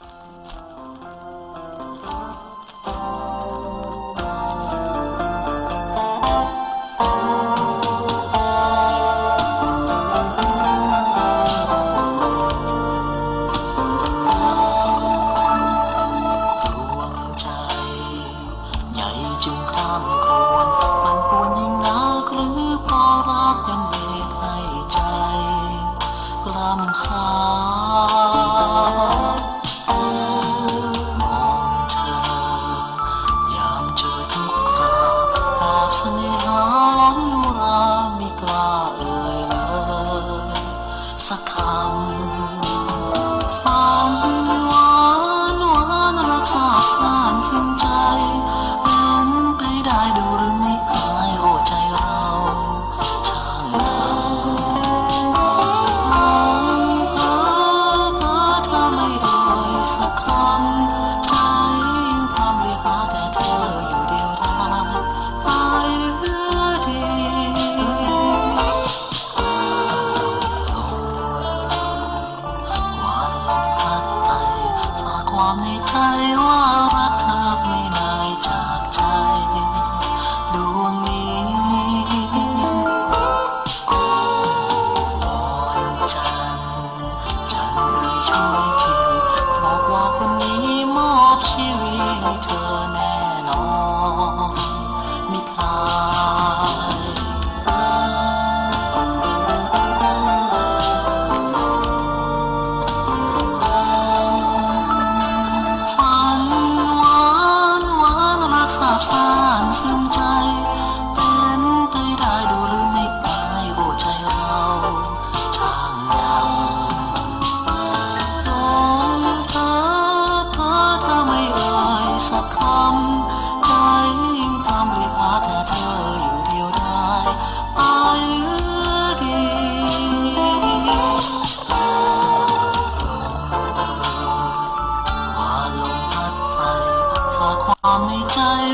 Bye. ความในใจว่ารักเธอไม่ আমি চাই